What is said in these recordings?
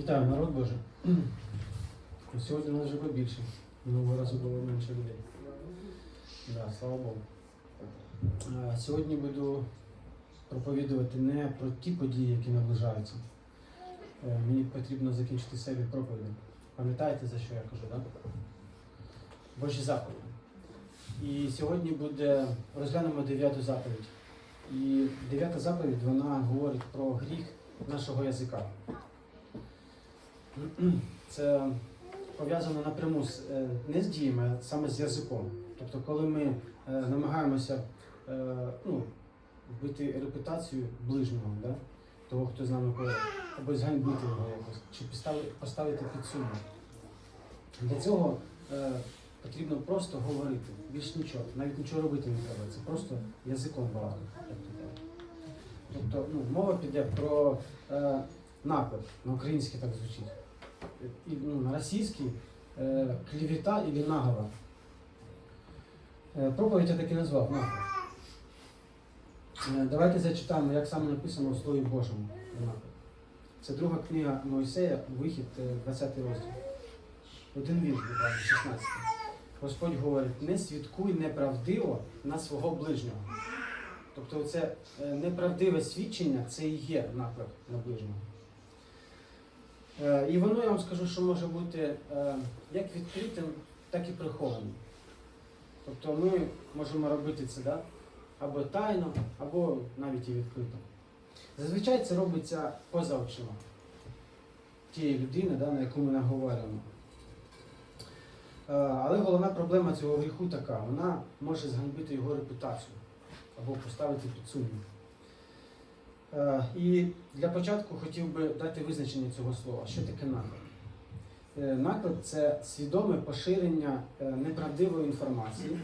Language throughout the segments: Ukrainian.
Вітаю, народ Боже. Сьогодні нас вже побільше. Минулого разу було менше людей. Да, слава Богу. Сьогодні буду проповідувати не про ті події, які наближаються. Е, Мені потрібно закінчити себе проповідь. Пам'ятаєте, за що я кажу, так? Божі заповіді. І сьогодні буде розглянемо дев'яту заповідь. І дев'ята заповідь вона говорить про гріх нашого язика. Це пов'язано напряму з, е, не з діями, а саме з язиком. Тобто, коли ми е, намагаємося е, ну, вбити репутацію ближнього, да? того, хто з нами поруч, або зганьбити його якось, чи поставити, під сумнів. Для цього потрібно просто говорити, більш нічого, навіть нічого робити не треба. Це просто язиком балакати. як то кажуть. Тобто ну, мова піде про е, наклеп, на українській так звучить. Ну, на російській е, клевета або наговор. Е, проповідь я так і назвав наклеп. Е, давайте зачитаємо, як саме написано у Слові Божому. Це друга книга Моїсея, вихід, е, 20 розділ. Один вірш, буквально, 16. Господь говорить, не свідкуй неправдиво на свого ближнього. Тобто це неправдиве свідчення це і є наклеп на ближнього. Е, І воно, я вам скажу, що може бути е, як відкритим, так і прихованим. Тобто ми можемо робити це да? або тайно, або навіть і відкрито. Зазвичай це робиться поза очима тієї людини, да, на яку ми наговорюємо. Е, Але головна проблема цього гріху така, вона може зганьбити його репутацію або поставити під сумнів. Е, І для початку хотів би дати визначення цього слова. Що таке наклеп? Е, Наклеп це свідоме поширення е, неправдивої інформації,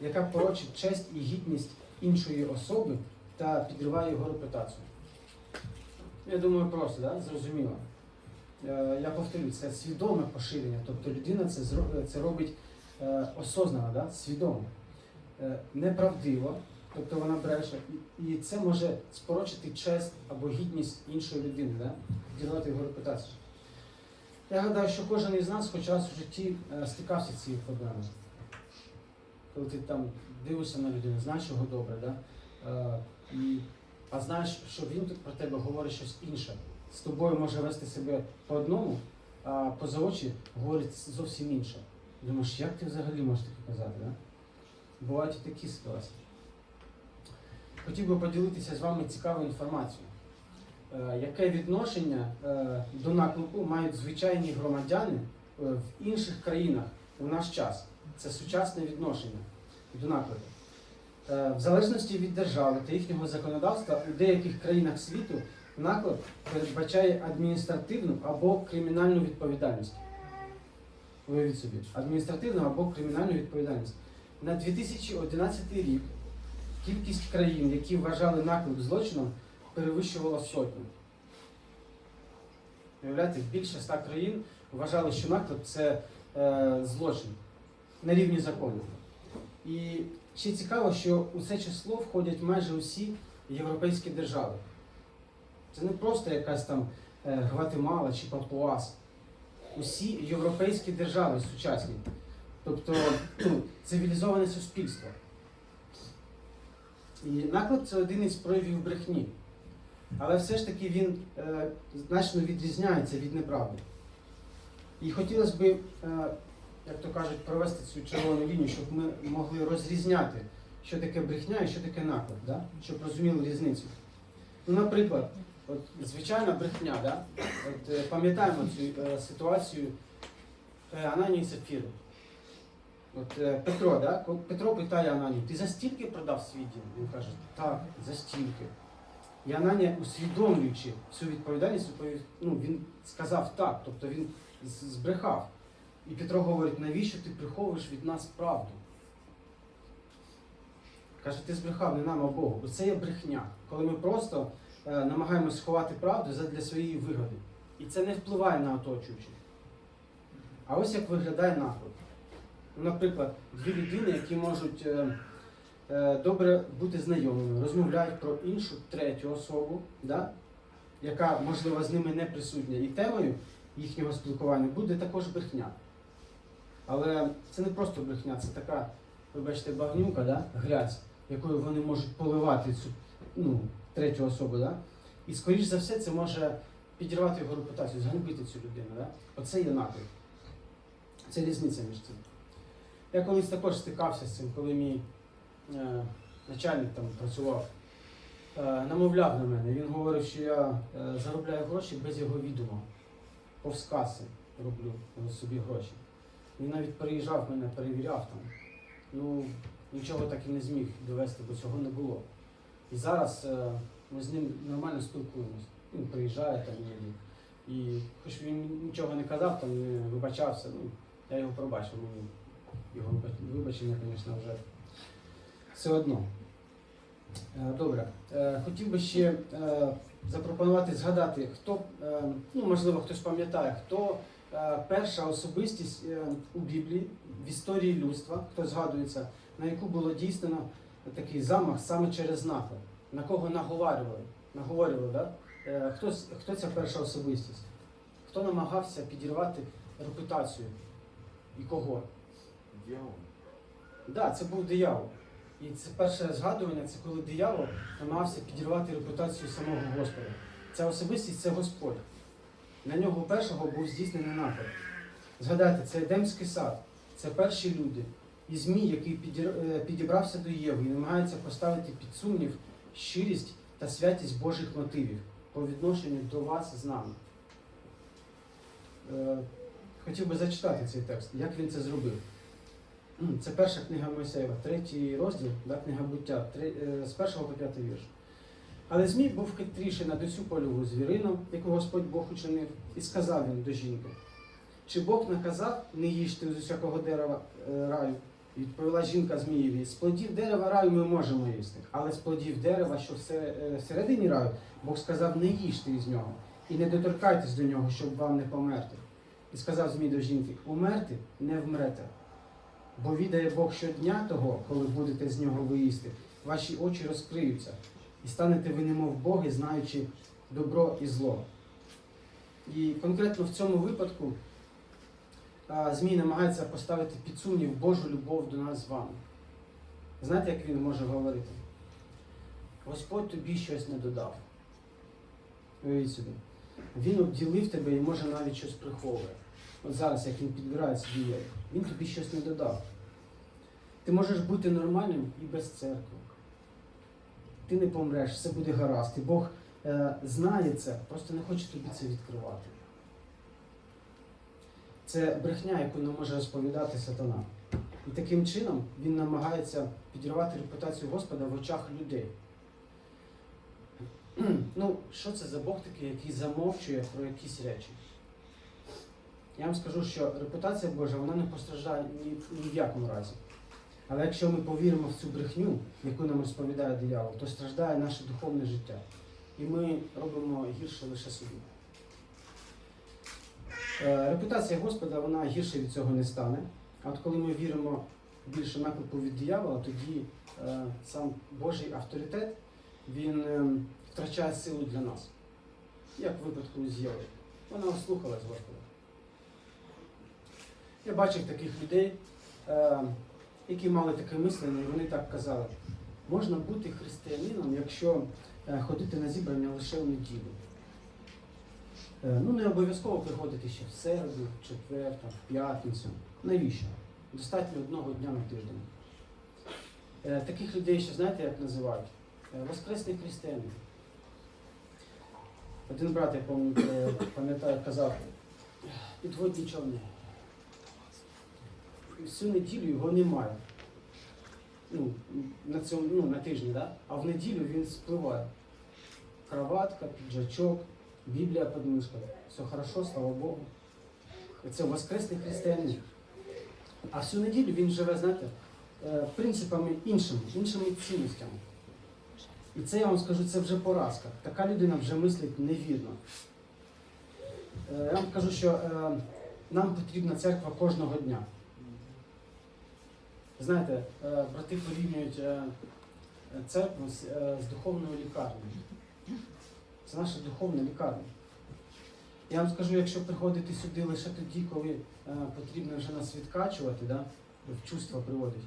яка порочить честь і гідність іншої особи та підриває його репутацію. Я думаю, просто, да? зрозуміло. Я повторю, це свідоме поширення, тобто людина це, це робить осознано, да? свідомо, неправдиво, тобто вона бреше, і, це може спорочити честь або гідність іншої людини, да? підірвати його репутацію. Я гадаю, що кожен із нас хоч раз в житті е, стикався з цією проблемою. Коли ти там дивишся на людину, знаєш його добре, да? е, а знаєш, що він тут про тебе говорить щось інше. З тобою може вести себе по одному, а поза очі говорить зовсім інше. Думаєш, як ти взагалі можеш таке казати? Да? Бувають і такі ситуації. Хотів би поділитися з вами цікавою інформацією. Е, Яке відношення е, до наклепу мають звичайні громадяни е, в інших країнах у наш час? Це сучасне відношення до наклепу. В залежності від держави та їхнього законодавства у деяких країнах світу наклеп передбачає адміністративну або кримінальну відповідальність. Уявіть собі, адміністративну або кримінальну відповідальність. На 2011 рік кількість країн, які вважали наклеп злочином, перевищувала сотню. Уявляєте, більше ста країн вважали, що наклеп це е, злочин на рівні закону. І ще цікаво, що у це число входять майже усі європейські держави. Це не просто якась там е, Гватемала чи Папуас. Усі європейські держави сучасні. Тобто ну, цивілізоване суспільство. І наклеп це один із проявів брехні. Але все ж таки він е, значно відрізняється від неправди. І хотілося б, е, як то кажуть, провести цю червону лінію, щоб ми могли розрізняти, що таке брехня і що таке наклеп, да? щоб розуміли різницю. Ну, наприклад, от, звичайна брехня, да? от, е, пам'ятаємо цю е, ситуацію е, Ананії і Сапфіри. От е, Петро, да? Петро питає Ананію, ти за стільки продав свій дім? Він каже, так, за стільки. І Ананія, усвідомлюючи всю відповідальність, ну, він сказав так, тобто він збрехав. І Петро говорить, навіщо ти приховуєш від нас правду? Каже, ти збрехав не нам, а Богу. Оце є брехня, коли ми просто е, намагаємось сховати правду задля своєї вигоди. І це не впливає на оточуючих. А ось як виглядає наклеп. Наприклад, дві людини, які можуть е, е, добре бути знайомими, розмовляють про іншу третю особу, да? яка, можливо, з ними не присутня, і темою їхнього спілкування буде також брехня. Але це не просто брехня, це така, вибачте, багнюка, да? грязь, якою вони можуть поливати цю ну, третю особу. Да? І скоріш за все це може підірвати його репутацію, зганьбити цю людину. Да? Оце є наклик. Це різниця між цим. Я колись також стикався з цим, коли мій е, начальник там працював, е, намовляв на мене. Він говорив, що я е, заробляю гроші без його відома. Повз роблю собі гроші. Він навіть приїжджав мене, перевіряв там. Ну, нічого так і не зміг довести, бо цього не було. І зараз е, ми з ним нормально спілкуємось. Він приїжджає там іноді. І хоч він нічого не казав, там не вибачався, ну, я його пробачив, його вибачення, звісно, вже все одно. Е, Добре. Е, Хотів би ще е, запропонувати згадати, хто, ну можливо, хтось пам'ятає, хто перша особистість у Біблії в історії людства, хто згадується, на яку було дійснено такий замах саме через наклеп, на кого наговарювали. Наговорювали, да? Хто, хто ця перша особистість? Хто намагався підірвати репутацію і кого? Дьявол. Так, да, це був диявол. І це перше згадування, це коли диявол намагався підірвати репутацію самого Господа. Ця особистість це Господь. На нього першого був здійснений напад. Згадайте, це Едемський сад, це перші люди. І Змій, який е, підібрався до Єви і намагається поставити під сумнів щирість та святість Божих мотивів по відношенню до вас з нами. Е, Хотів би зачитати цей текст, як він це зробив. М, Це перша книга Мойсеєва, третій розділ, да, книга буття, три- е, з першого по п'ятий вірш. Але Змій був хитріший над усю польову звірину, яку Господь Бог учинив, і сказав він до жінки: Чи Бог наказав не їжте з усякого дерева е, раю? І відповіла жінка Змієві: з плодів дерева раю ми можемо їсти, але з плодів дерева, що е, всередині раю, Бог сказав, не їжте із нього, і не доторкайтесь до нього, щоб вам не померти. І сказав Змій до жінки: Умерти не вмрете. Бо відає Бог щодня того, коли будете з нього виїсти, ваші очі розкриються, і станете ви немов Боги, знаючи добро і зло. І конкретно в цьому випадку Змій намагається поставити під сумнів Божу любов до нас з вами. Знаєте, як він може говорити? Господь тобі щось не додав. Уявіть собі. Він обділив тебе і може навіть щось приховує. От зараз, як він підбирає собі є, він тобі щось не додав. Ти можеш бути нормальним і без церкви. Ти не помреш, все буде гаразд. І Бог е, знає це, просто не хоче тобі це відкривати. Це брехня, яку не може розповідати сатана. І таким чином він намагається підірвати репутацію Господа в очах людей. Ну, що це за Бог такий, який замовчує про якісь речі? Я вам скажу, що репутація Божа вона не постраждає ні, ні в якому разі. Але якщо ми повіримо в цю брехню, яку нам розповідає диявол, то страждає наше духовне життя. І ми робимо гірше лише собі. Е, Репутація Господа вона гірше від цього не стане. А от коли ми віримо більше наклепу від диявола, тоді е, сам Божий авторитет він е, втрачає силу для нас. Як в випадку з Євою. Вона ослухалась Господа. Я бачив таких людей, е, які мали таке мислення, і вони так казали. Можна бути християнином, якщо е, ходити на зібрання лише в неділю. Е, ну, не обов'язково приходити ще в середу, в четвер, там, в п'ятницю. Навіщо? Достатньо одного дня на тиждень. Е, таких людей ще знаєте, як називають? Воскресний християнин. Один брат, я пам'ятаю, казав, підводні човни. Всю неділю його немає. Ну, на цьому, ну, на тижні, да? а в неділю він спливає. Кроватка, піджачок, Біблія під мишкою. Все хорошо, слава Богу. Це воскресний християнин. А всю неділю він живе, знаєте, е, принципами іншими, іншими цінностями. І це я вам скажу, це вже поразка. Така людина вже мислить невірно. Е, Я вам кажу, що е, нам потрібна церква кожного дня. Знаєте, е, брати порівнюють е, церкву з, е, духовною лікарнею. Це наша духовна лікарня. Я вам скажу, якщо приходити сюди лише тоді, коли потрібно вже нас відкачувати, да, в чувства приводить,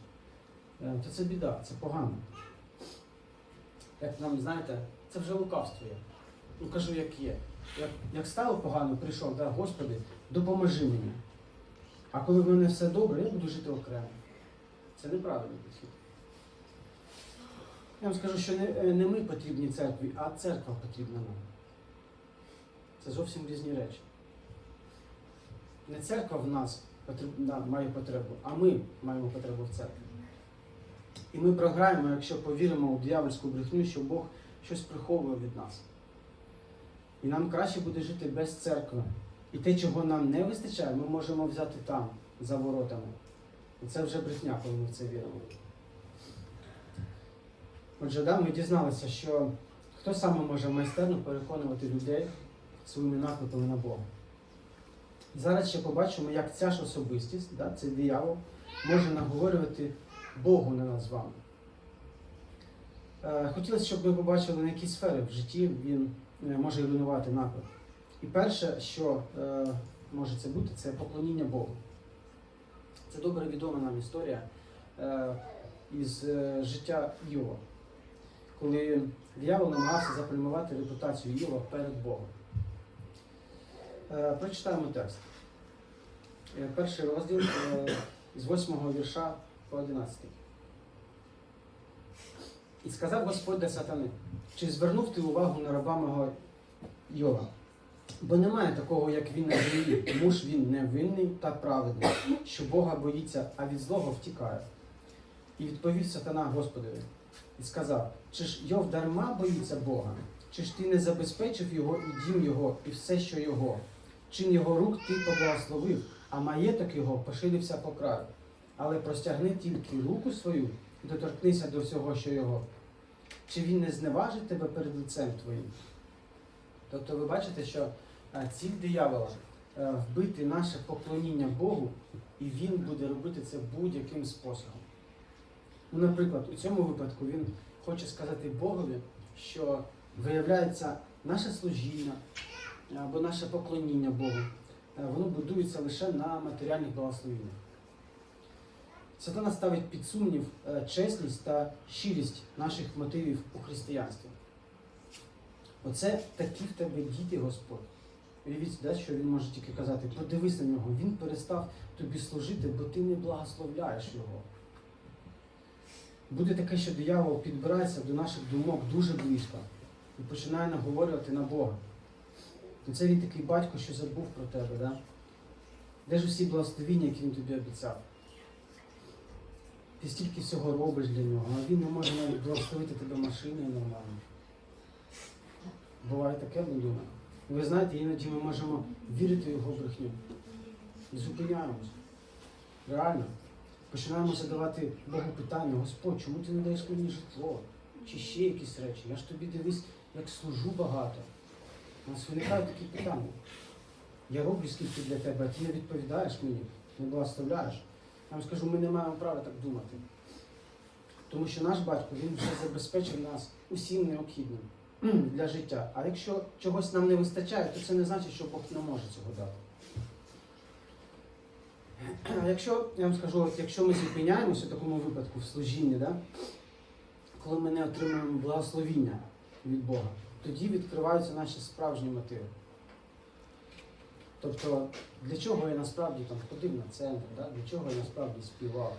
то це біда, це погано. Як нам, знаєте, це вже лукавство є. Ну кажу, як є. Як, як стало погано, прийшов, да, Господи, допоможи мені. А коли в мене все добре, я буду жити окремо. Це неправильний підхід. Я вам скажу, що не, е, не ми потрібні церкві, а церква потрібна нам. Це зовсім різні речі. Не церква в нас да, має потребу, а ми маємо потребу в церкві. І ми програємо, якщо повіримо у диявольську брехню, що Бог щось приховує від нас. І нам краще буде жити без церкви. І те, чого нам не вистачає, ми можемо взяти там, за воротами. Це вже брехня, коли ми в це віримо. Отже, да, ми дізналися, що хто саме може майстерно переконувати людей своїми накликами на Бога. Зараз ще побачимо, як ця ж особистість, да, цей диявол, може наговорювати Богу на нас з вами. Е, Хотілося, щоб ми побачили, на які сфери в житті він е, може руйнувати наклик. І перше, що е, може це бути, це поклоніння Богу. Це добре відома нам історія е, із е, життя Йова, коли диявол намагався заплюмувати репутацію Йова перед Богом. Е, Прочитаємо текст. Перший розділ з 8 вірша по 11. І сказав Господь до сатани, чи звернув ти увагу на раба мого Йова? Бо немає такого, як він на землі, тому ж він невинний та праведний, що Бога боїться, а від злого втікає. І відповів сатана Господові і сказав: Чи ж Йов дарма боїться Бога? Чи ж ти не забезпечив його і дім його, і все, що його? Чин його рук ти поблагословив, а маєток його поширився по краю. Але простягни тільки руку свою і доторкнися до всього, що його. Чи він не зневажить тебе перед лицем твоїм? Тобто ви бачите, що е, ціль диявола е, вбити наше поклоніння Богу, і він буде робити це будь-яким способом. Ну, наприклад, у цьому випадку він хоче сказати Богові, що виявляється наше служіння або наше поклоніння Богу, е, воно будується лише на матеріальних благословеннях. Сатана ставить під сумнів е, чесність та щирість наших мотивів у християнстві. Оце такі в тебе діти, Господь. Уявіть, да, що він може тільки казати, подивись на нього, він перестав тобі служити, бо ти не благословляєш його. Буде таке, що диявол підбирається до наших думок дуже близько і починає наговорювати на Бога. То це він такий батько, що забув про тебе, да? Де ж усі благословіння, які він тобі обіцяв? Ти стільки всього робиш для нього, а він не може навіть благословити тебе машиною нормально. Буває таке, думаємо. Ви знаєте, іноді ми можемо вірити в його брехню. І зупиняємось. Реально. Починаємо задавати Богу питання, Господь, чому ти не даєш мені житло? Чи ще якісь речі? Я ж тобі дивись, як служу багато. У нас виникають такі питання. Я роблю скільки для тебе, а ти не відповідаєш мені, не благословляєш. Я вам скажу, ми не маємо права так думати. Тому що наш батько він вже забезпечив нас усім необхідним для життя. А якщо чогось нам не вистачає, то це не значить, що Бог не може цього дати. Якщо, я вам скажу, от якщо ми зупиняємося в такому випадку в служінні, да, коли ми не отримуємо благословіння від Бога, тоді відкриваються наші справжні мотиви. Тобто, для чого я насправді там ходив на центр, да? для чого я насправді співав?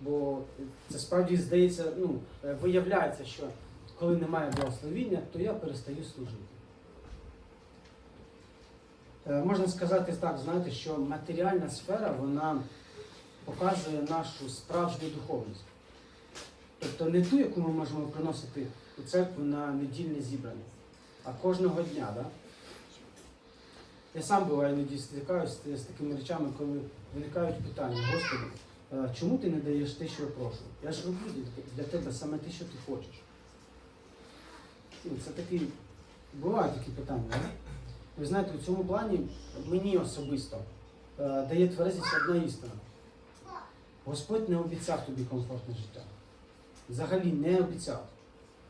Бо це справді здається, ну, е, виявляється, що коли немає благословіння, то я перестаю служити. Е, Можна сказати так, знаєте, що матеріальна сфера вона показує нашу справжню духовність. Тобто не ту, яку ми можемо приносити у церкву на недільне зібрання, а кожного дня. Да? Я сам буваю іноді стикаюся з, такими речами, коли виникають питання, Господи, е, чому ти не даєш те, що я прошу? Я ж роблю для тебе саме те, що ти хочеш. Ну, Це такі, бувають такі питання. Да? Ви знаєте, у цьому плані мені особисто е, дає тверезість одна істина. Господь не обіцяв тобі комфортне життя. Взагалі не обіцяв.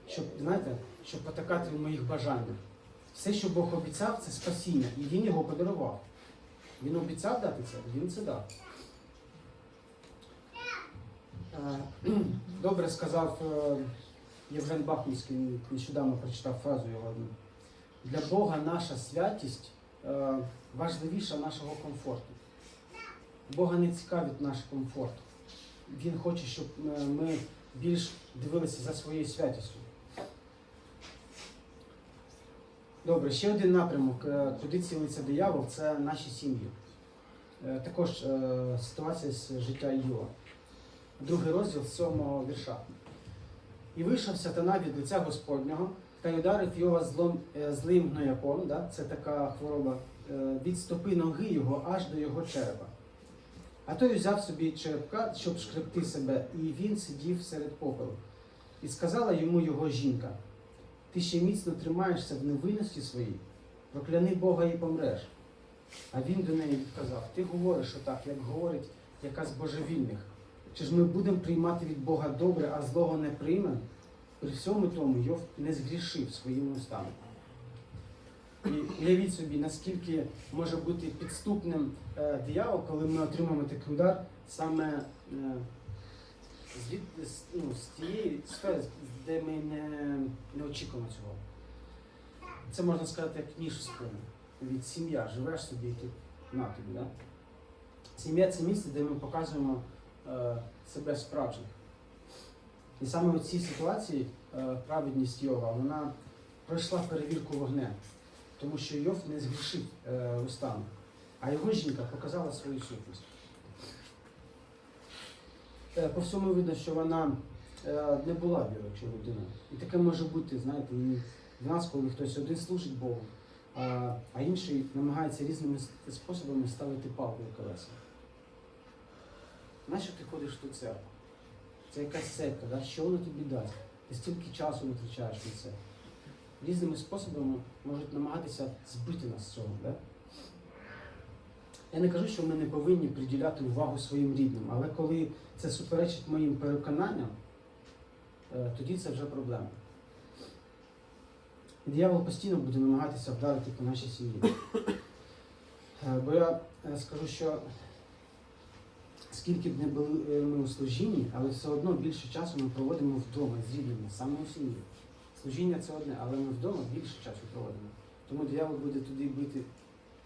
щоб, знаєте, щоб потакати в моїх бажаннях. Все, що Бог обіцяв, це спасіння, і Він його подарував. Він обіцяв дати це, він це дав. Е, Добре сказав е, Євген Бахмутський, нещодавно прочитав фразу його одну. Для Бога наша святість е, важливіша нашого комфорту. Бога не цікавить наш комфорт. Він хоче, щоб е, ми більш дивилися за своєю святістю. Добре, ще один напрямок, е, куди цілиться диявол, це наші сім'ї. Також ситуація з життя Іова. Другий розділ з сьомого вірша. І вийшов сатана від лиця Господнього та й ударив його злом, е, злим гнояком, да? це така хвороба, е, від стопи ноги його аж до його черепа. А той взяв собі черепка, щоб шкребти себе, і він сидів серед попелу. І сказала йому його жінка: Ти ще міцно тримаєшся в невинності своїй, прокляни Бога і помреш. А він до неї відказав: Ти говориш отак, як говорить яка з божевільних. Чи ж ми будемо приймати від Бога добре, а злого не приймемо? При всьому тому Йов не згрішив своїми устами. І уявіть собі, наскільки може бути підступним е, диявол, коли ми отримаємо такий удар саме е, з, з, ну, з тієї сфери, де ми не, не очікуємо цього. Це можна сказати як ніж спину. Від сім'я. Живеш собі тут на тобі. Да? Сім'я це місце, де ми показуємо себе справжніх. І саме у цій ситуації е, праведність Йова, вона пройшла перевірку вогнем, тому що Йов не згрішив е, устами, а його жінка показала свою сутність. Е, по всьому видно, що вона е, не була віруючою людиною. І таке може бути, знаєте, в нас, коли хтось один служить Богу, а інший намагається різними способами ставити палку в колеса. Нащо ти ходиш в ту церкву? Це якась секта, да? що воно тобі дасть? Ти стільки часу витрачаєш на це. Різними способами можуть намагатися збити нас з цього. Да? Я не кажу, що ми не повинні приділяти увагу своїм рідним, але коли це суперечить моїм переконанням, е, тоді це вже проблема. І диявол постійно буде намагатися вдарити по нашій сім'ї. Е, Бо я е, скажу, що скільки б не були е, ми у служінні, але все одно більше часу ми проводимо вдома з рідними, саме у сім'ї. Служіння це одне, але ми вдома більше часу проводимо. Тому диявол буде туди бити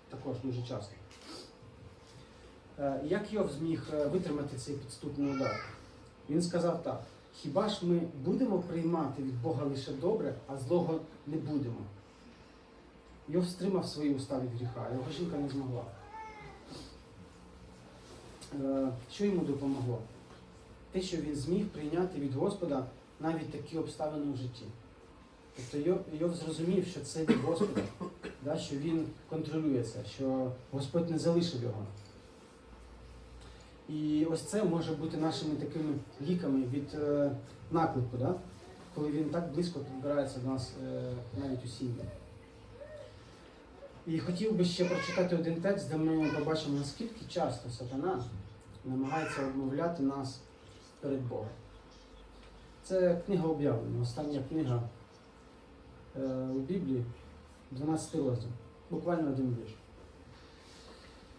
також дуже часто. Е, Як Йов зміг е, витримати цей підступний удар? Він сказав так: хіба ж ми будемо приймати від Бога лише добре, а злого не будемо? Йов стримав свої уста від гріха, його жінка не змогла. Е, Що йому допомогло? Те, що він зміг прийняти від Господа навіть такі обставини в житті. Тобто Йов зрозумів, що це від Господа, да, що він контролює це, що Господь не залишив його. І ось це може бути нашими такими ліками від е, наклику, да? коли він так близько підбирається до нас е, навіть у сім'ї. І хотів би ще прочитати один текст, де ми побачимо, наскільки часто сатана намагається обмовляти нас перед Богом. Це книга об'явлення, остання книга е, у Біблії, 12 розділ, буквально один вірш.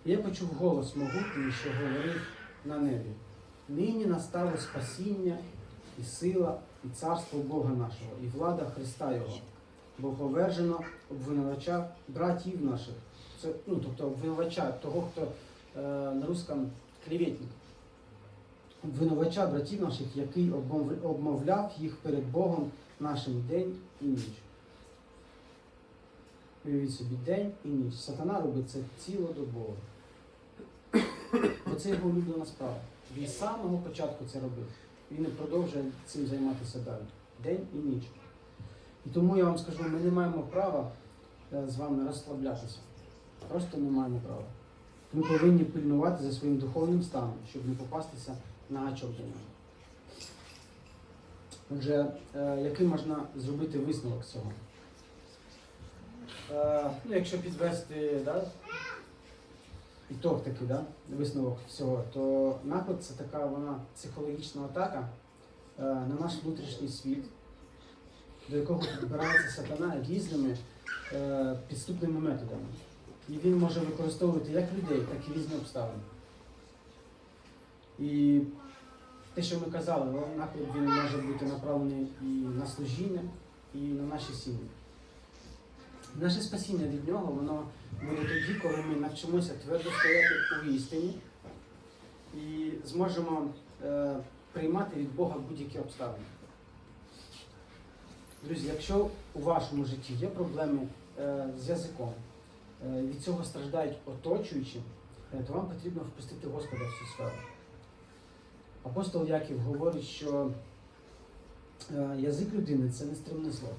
Я почув голос могутній, що говорив на небі. Нині настало спасіння і сила, і царство Бога нашого, і влада Христа Його, бо повержено обвинувача братів наших. Це, ну, тобто обвинувача того, хто е, на русском клеветник. Обвинувача братів наших, який обмовляв їх перед Богом нашим день і ніч. Уявіть собі, день і ніч. Сатана робить це цілодобово. Бо це його улюблена справа. Він з самого початку це робив. Він і продовжує цим займатися далі. День і ніч. І тому я вам скажу, ми не маємо права е, з вами розслаблятися. Просто не маємо права. Ми повинні пильнувати за своїм духовним станом, щоб не попастися на нього. Отже, е, який можна зробити висновок з цього? Е, ну, якщо підвести да, ітог такий, да, висновок всього, то напад це така вона психологічна атака е, на наш внутрішній світ, до якого підбирається сатана різними е, підступними методами. І він може використовувати як людей, так і різні обставини. І те, що ми казали, наклеп він може бути направлений і на служіння, і на наші сім'ї. Наше спасіння від нього, воно буде тоді, коли ми навчимося твердо стояти у істині і зможемо е, приймати від Бога будь-які обставини. Друзі, якщо у вашому житті є проблеми е, з язиком, від цього страждають оточуючі, е, то вам потрібно впустити Господа в цю сферу. Апостол Яків говорить, що е, язик людини це нестримне зло.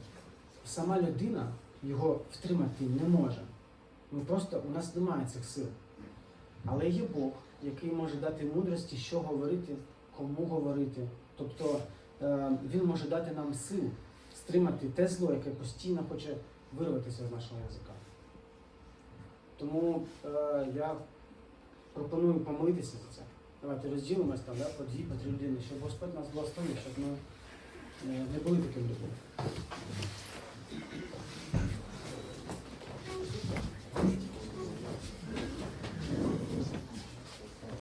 Сама людина його втримати не може. Ми просто, у нас немає цих сил. Але є Бог, який може дати мудрості, що говорити, кому говорити. Тобто е, Він може дати нам сил стримати те зло, яке постійно хоче вирватися з нашого язика. Тому е, я пропоную помолитися за це. Давайте розділимось там, да, по дві, по три людини, щоб Господь нас благословив, щоб ми е, не були таким людьми.